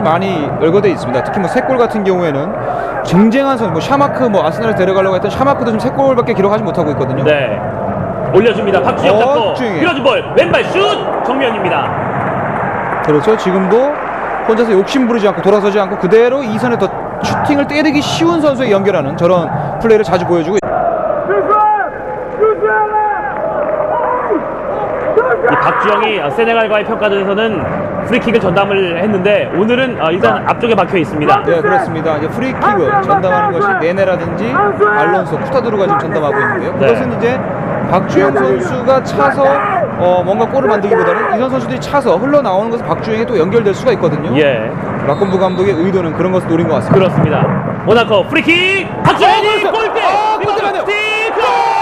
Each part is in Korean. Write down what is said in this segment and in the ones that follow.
많이 열거돼 있습니다. 특히 뭐 세골 같은 경우에는 쟁쟁한 선수, 뭐 샤마크, 뭐 아스날에 데려가려고 했던 샤마크도 지금 세 골밖에 기록하지 못하고 있거든요. 네. 올려줍니다. 박주영 어, 잡고 박주영이. 밀어준 볼 왼발 슛 정면입니다. 그렇죠. 지금도 혼자서 욕심 부리지 않고 돌아서지 않고 그대로 이 선에 더 슈팅을 때리기 쉬운 선수에 연결하는 저런 플레이를 자주 보여주고 있- 이 박주영이 어, 세네갈과의 평가전에서는 프리킥을 전담을 했는데 오늘은 어, 일단 앞쪽에 박혀 있습니다. 네, 그렇습니다. 이제 프리킥을 전담하는 것이 네네라든지 알론소, 쿠타드루가 지금 전담하고 있는데요. 네. 그것은 이제 박주영 선수가 차서 어, 뭔가 골을 만들기보다는 이선 선수들이 차서 흘러나오는 것을 박주영이 또 연결될 수가 있거든요. 예, 라콤부 감독의 의도는 그런 것을 노린 것 같습니다. 그렇습니다. 모나코 프리킥 박주영이 어, 그렇죠. 골대 어, 골대. 스티크 들어갔어요! 1대0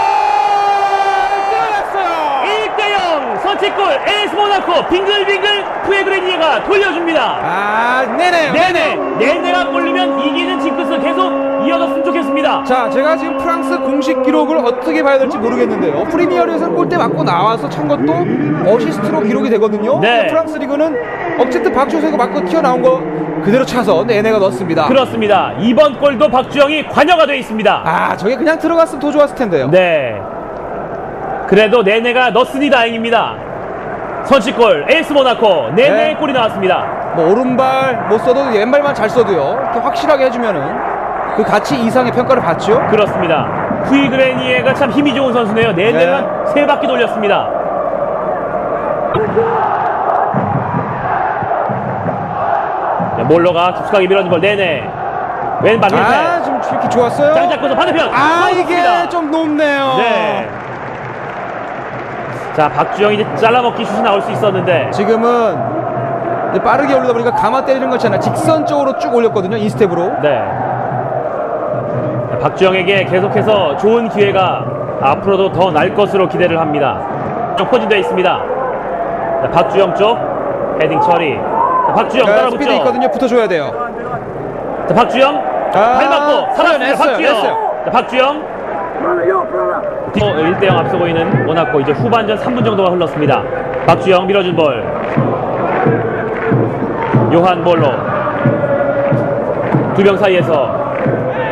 선취골 에스 모나코 빙글빙글 푸에그레니에가 돌려줍니다. 아, 네네, 네네 네네가 골리면 이기는 징크스 계속 이어졌으면 좋겠습니다. 자, 제가 지금 프랑스 공식 기록을 어떻게 봐야 될지 모르겠는데요. 프리미어리에서는 골대 맞고 나와서 찬 것도 어시스트로 기록이 되거든요. 네. 프랑스 리그는 어쨌든 선수가 맞고 튀어나온 거 그대로 차서 네네가 넣었습니다. 그렇습니다. 이번 골도 박주영이 관여가 돼 있습니다. 아, 저게 그냥 들어갔으면 더 좋았을 텐데요. 네. 그래도 네네가 넣었으니 다행입니다. 선취골 에이스 모나코 네네 네. 골이 나왔습니다. 뭐 오른발 못 써도 왼발만 잘 써도요. 이렇게 확실하게 해주면은 그 가치 이상의 평가를 받죠. 그렇습니다. 푸이그레니에가 참 힘이 좋은 선수네요. 네네만 세 바퀴 돌렸습니다. 자, 몰로가 깊숙하게 밀어준 볼 네네 왼발 힐패 아, 지금 이렇게 좋았어요. 장 잡고서 반대편 아. 이게 좀 높네요. 네. 자 박주영이 이제 잘라먹기 슛이 나올 수 있었는데 지금은 이제 빠르게 올리다 보니까 가마 때리는 것이 아니라 직선적으로 쭉 올렸거든요. 인스텝으로. 네. 박주영에게 계속해서 좋은 기회가 앞으로도 더 날 것으로 기대를 합니다. 좀 포진되어 있습니다. 자, 박주영 쪽 헤딩 처리. 자, 박주영 자, 따라붙죠. 스피드 있거든요. 붙어줘야 돼요. 자, 박주영 아, 발 맞고. 냈어요, 박주영. 냈어요. 자, 박주영. 어, 1대0 앞서고 있는 모나코 이제 후반전 3분 정도가 흘렀습니다. 박주영 밀어준 볼. 요한 볼로 두명 사이에서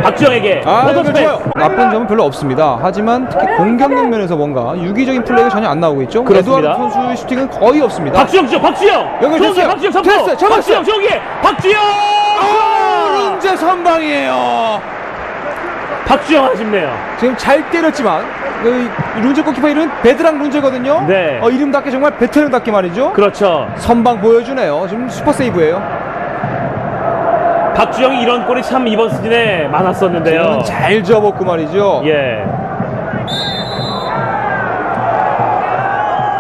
박주영에게 아. 좋아요. 나쁜 점은 별로 없습니다. 하지만 특히 공격력 면에서 뭔가 유기적인 플레이가 전혀 안 나오고 있죠. 그렇습니다. 에드와르드 선수의 슈팅은 거의 없습니다. 박주영 쪽 박주영 여기 좋은 됐어요. 기회, 박주영 잡고 됐어요. 잡았어요. 박주영 저기에 박주영 아, 룬제 선방이에요. 박주영 아쉽네요 지금 잘 때렸지만 그 룬제 골키퍼 이름은 베드랑 룬제거든요. 네. 어, 이름답게 정말 베테랑답게 말이죠. 그렇죠 선방 보여주네요. 지금 슈퍼 세이브예요. 박주영이 이런 골이 참 이번 시즌에 많았었는데요 지금은 잘 접었고 말이죠. 예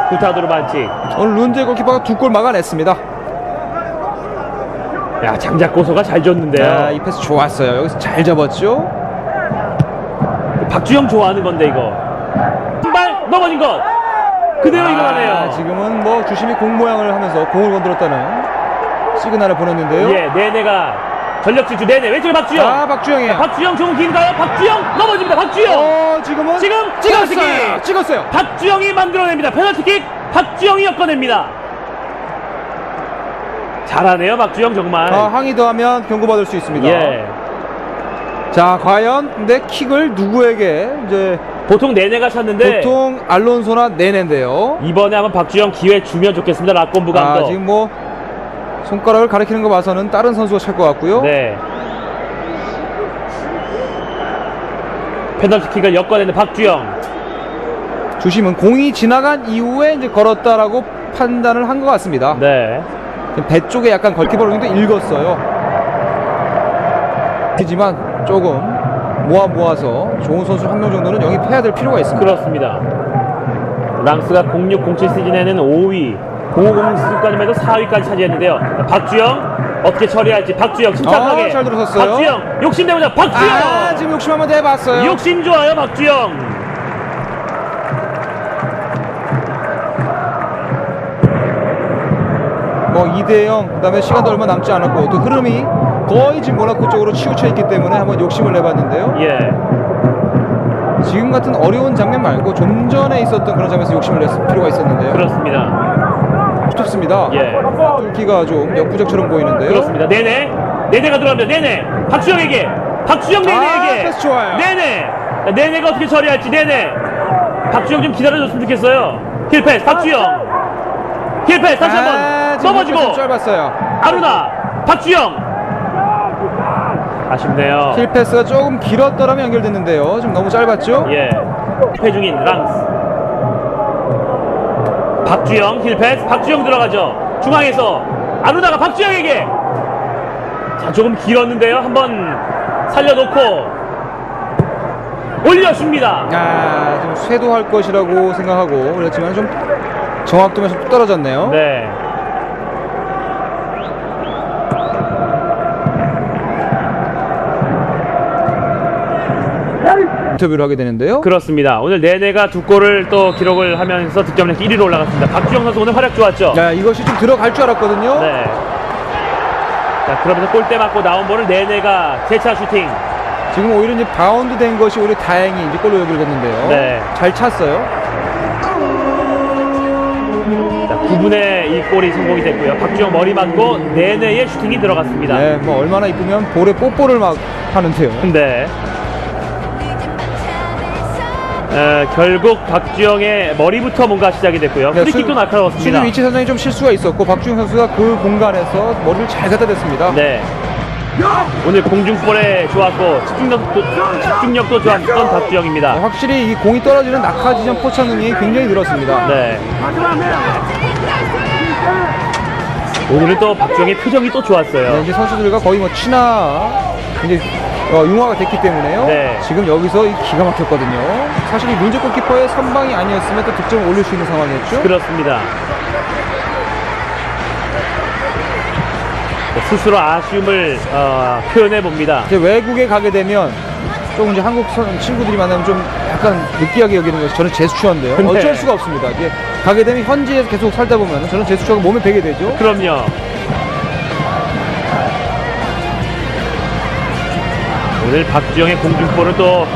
구타도르 반칙 오늘 룬제 골키퍼가 두 골 막아냈습니다. 야 장작 고소가 잘 줬는데요 아, 이 패스 좋았어요. 여기서 잘 접었죠. 박주영 좋아하는 건데 이거 한발 넘어진 것 그대로 일어나네요 아, 지금은 뭐 주심이 공 모양을 하면서 공을 건드렸다는 시그널을 보냈는데요. 예 네네가 전력 질주 네네 왼쪽에 박주영 아, 박주영이에요. 박주영 좋은 기인가요 박주영 넘어집니다 박주영 어, 지금은 지금 찍었어요. 페널티킥! 찍었어요. 박주영이 만들어냅니다. 페널티킥 박주영이 엮어냅니다. 잘하네요, 박주영 정말. 아, 항의 더하면 경고받을 수 있습니다. 예. 자, 과연 근데 킥을 누구에게 이제 보통 네네가 찼는데 보통 알론소나 네네인데요. 이번에 한번 박주영 기회 주면 좋겠습니다. 라꼼부 아, 감독. 지금 뭐 손가락을 가리키는 거 봐서는 다른 선수가 찰 것 같고요. 네. 페널티킥을 엮어내는 박주영. 주심은 공이 지나간 이후에 이제 걸었다라고 판단을 한 것 같습니다. 네. 배 쪽에 약간 걸키버링도 읽었어요. 하지만 조금 모아 모아서 좋은 선수 한 명 정도는 영입해야 될 필요가 있습니다. 그렇습니다. 랑스가 0607 시즌에는 5위, 0506 시즌까지만 해도 4위까지 차지했는데요. 박주영 어떻게 처리할지 박주영 침착하게. 아, 잘 들어섰어요. 박주영 욕심 내보자 박주영. 아, 지금 욕심 한번 내봤어요. 욕심 좋아요 박주영. 뭐 2대0 그다음에 시간도 얼마 남지 않았고 또 흐름이 거의 지금 모나코 쪽으로 치우쳐 있기 때문에 한번 욕심을 내봤는데요. 예, 지금 같은 어려운 장면 말고 좀 전에 있었던 그런 장면에서 욕심을 냈을 필요가 있었는데요. 그렇습니다. 붙었습니다. 예. 뚫기가 좀 역부족처럼 보이는데요. 그렇습니다. 네네. 네네가 들어갑니다. 네네. 박주영에게. 박주영 네네에게. 아, 패스 좋아요. 네네. 자, 네네가 어떻게 처리할지 네네. 박주영 좀 기다려줬으면 좋겠어요. 힐패스 박주영. 힐패스 다시 아, 한번 지금 넘어지고 좀 짧았어요. 아루나 박주영. 아쉽네요. 킬 패스가 조금 길었더라면 연결됐는데요. 좀 너무 짧았죠? 예. 힐패 중인 랑스. 박주영 힐 패스. 박주영 들어가죠. 중앙에서 아루나가 박주영에게. 자, 조금 길었는데요. 한번 살려놓고 올려줍니다. 아, 좀 쇄도할 것이라고 생각하고 그렇지만 좀 정확도면서 뚝 떨어졌네요. 네. 인터뷰를 하게 되는데요. 그렇습니다. 오늘 네네가 두 골을 또 기록을 하면서 득점력 1위로 올라갔습니다. 박주영 선수 오늘 활약 좋았죠? 자, 이것이 좀 들어갈 줄 알았거든요. 네. 자, 그러면서 골대 맞고 나온 볼을 네네가 재차 슈팅. 지금 오히려 이제 바운드 된 것이 오히려 다행히 이제 골로 연결됐는데요. 네. 잘 찼어요. 자, 9분에 이 골이 성공이 됐고요. 박주영 머리 맞고 네네의 슈팅이 들어갔습니다. 네, 뭐 얼마나 이쁘면 볼에 뽀뽀를 막 하는데요. 근데 어, 결국 박주영의 머리부터 뭔가 시작이 됐고요. 네, 프리킥도 수- 날카로웠습니다. 수비 위치 선정이 좀 실수가 있었고 박주영 선수가 그 공간에서 머리를 잘 갖다 댔습니다. 네. 오늘 공중볼에 좋았고 집중력도, 집중력도 좋았던 박주영입니다. 네, 확실히 이 공이 떨어지는 낙하 지점 포착 능력이 굉장히 늘었습니다. 네. 오늘은 또 박주영의 표정이 또 좋았어요. 네, 이제 선수들과 거의 뭐 친화 이제 어, 융화가 됐기 때문에요. 네. 지금 여기서 이 기가 막혔거든요. 사실 이 문제 골키퍼의 선방이 아니었으면 또 득점을 올릴 수 있는 상황이었죠. 그렇습니다. 네, 스스로 아쉬움을 어, 표현해 봅니다. 이제 외국에 가게 되면 좀 이제 한국 선- 친구들이 만나면 좀 약간 느끼하게 여기는 것이 저는 제스처인데요. 네. 어쩔 수가 없습니다. 이게 가게 되면 현지에서 계속 살다 보면 저는 제스처가 몸에 배게 되죠. 그럼요. 오늘 박주영의 공중볼은 또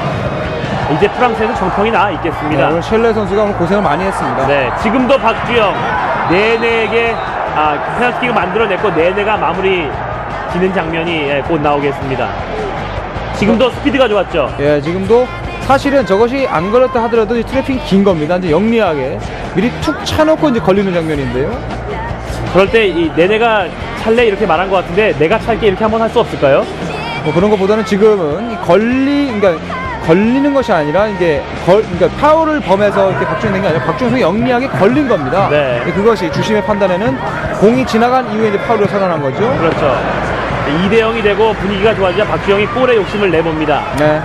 이제 프랑스에서 정평이 나 네, 있겠습니다. 오늘 셸레 선수가 오늘 고생을 많이 했습니다. 네, 지금도 박주영 네네에게 아, 페널티킥을 만들어냈고 네네가 마무리 지는 장면이 예, 곧 나오겠습니다. 지금도 스피드가 좋았죠. 예, 지금도 사실은 저것이 안 걸렸다 하더라도 이 트래핑이 긴 겁니다. 이제 영리하게 미리 툭 차놓고 이제 걸리는 장면인데요. 그럴 때 이 네네가 찰래 이렇게 말한 것 같은데 내가 찰게 이렇게 한번 할 수 없을까요? 뭐 그런 것보다는 지금은 이 걸리, 그러니까 걸리는 것이 아니라 이게 걸, 그러니까 파울을 범해서 이렇게 박주영 된게 아니라 박주영 선수 영리하게 걸린 겁니다. 네. 그것이 주심의 판단에는 공이 지나간 이후에 이제 파울을 선언한 거죠. 그렇죠. 2대 0이 되고 분위기가 좋아지자 박주영이 골에 욕심을 내봅니다. 네.